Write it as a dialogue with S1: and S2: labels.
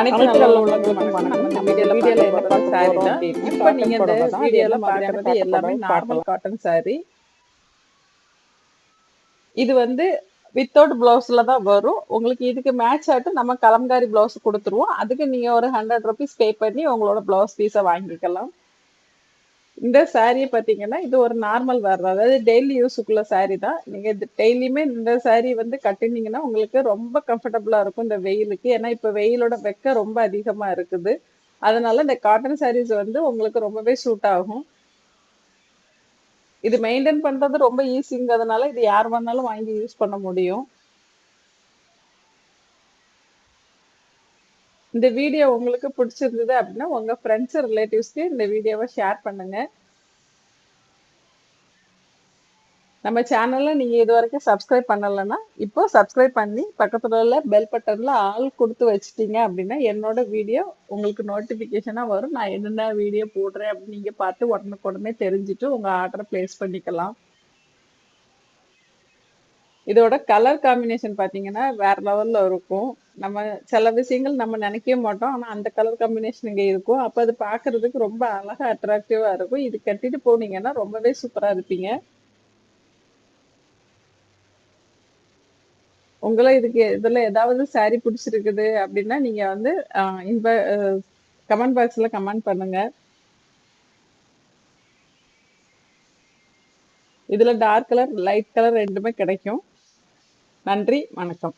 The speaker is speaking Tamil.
S1: அனைத்து நல்ல உள்ளவங்களுக்கும் வணக்கம். நம்ம வீடியோல வீடியோல என்ன பார்க்க சாரி தான் இப்போ நீங்க இந்த வீடியோல பார்க்கறது எல்லாமே நார்மல் காட்டன் சாரி இது வந்து வித்தவுட் பிளவுஸ்ல தான் வரும். உங்களுக்கு இதுக்கு மேட்ச் ஆட்டு நம்ம கலம்காரி பிளவுஸ் கொடுத்துருவோம். அதுக்கு நீங்க ஒரு ஹண்ட்ரட் ருபீஸ் பே பண்ணி உங்களோட பிளவுஸ் பீஸை வாங்கிக்கலாம். இந்த சாரியை பார்த்தீங்கன்னா இது ஒரு நார்மல் வேர் தான். அதாவது டெய்லி யூஸுக்குள்ள சாரி தான். நீங்கள் இது டெய்லியுமே இந்த சாரி வந்து கட்டினீங்கன்னா உங்களுக்கு ரொம்ப கம்ஃபர்டபுளாக இருக்கும் இந்த வெயிலுக்கு. ஏன்னா இப்போ வெயிலோட வெக்க ரொம்ப அதிகமாக இருக்குது. அதனால இந்த காட்டன் சாரீஸ் வந்து உங்களுக்கு ரொம்பவே சூட் ஆகும். இது மெயின்டைன் பண்ணுறது ரொம்ப ஈஸிங்கிறதுனால இது யார் வேணாலும் வாங்கி யூஸ் பண்ண முடியும். இந்த வீடியோ உங்களுக்கு பிடிச்சிருந்தது அப்படின்னா உங்கள் ஃப்ரெண்ட்ஸ் ரிலேட்டிவ்ஸ்க்கு இந்த வீடியோவை ஷேர் பண்ணுங்கள் நம்ம சேனல்ல நீங்க இது வரைக்கும் சப்ஸ்கிரைப் பண்ணலைன்னா இப்போ சப்ஸ்கிரைப் பண்ணி பக்கத்துல உள்ள பெல் பட்டன்ல ஆள் கொடுத்து வச்சிட்டீங்க அப்படின்னா என்னோட வீடியோ உங்களுக்கு நோட்டிபிகேஷனா வரும். நான் என்னென்ன வீடியோ போடுறேன் அப்படின்னு நீங்க பார்த்து உடனுக்கு உடனே தெரிஞ்சுட்டு உங்க ஆர்டரை பிளேஸ் பண்ணிக்கலாம். இதோட கலர் காம்பினேஷன் பார்த்தீங்கன்னா வேற லெவல்ல இருக்கும். நம்ம சில விஷயங்கள் நம்ம நினைக்கவே மாட்டோம். ஆனால் அந்த கலர் காம்பினேஷன் இங்கே இருக்கும். அப்போ அது பார்க்கிறதுக்கு ரொம்ப அழகா அட்ராக்டிவாக இருக்கும். இது கட்டிட்டு போனீங்கன்னா ரொம்பவே சூப்பராக இருப்பீங்க. உங்களை இதுக்கு இதுல ஏதாவது சாரி பிடிச்சிருக்குது அப்படின்னா நீங்க வந்து இன்ப கமெண்ட் பாக்ஸ்ல கமெண்ட் பண்ணுங்க. இதுல டார்க் கலர் லைட் கலர் ரெண்டுமே கிடைக்கும். நன்றி வணக்கம்.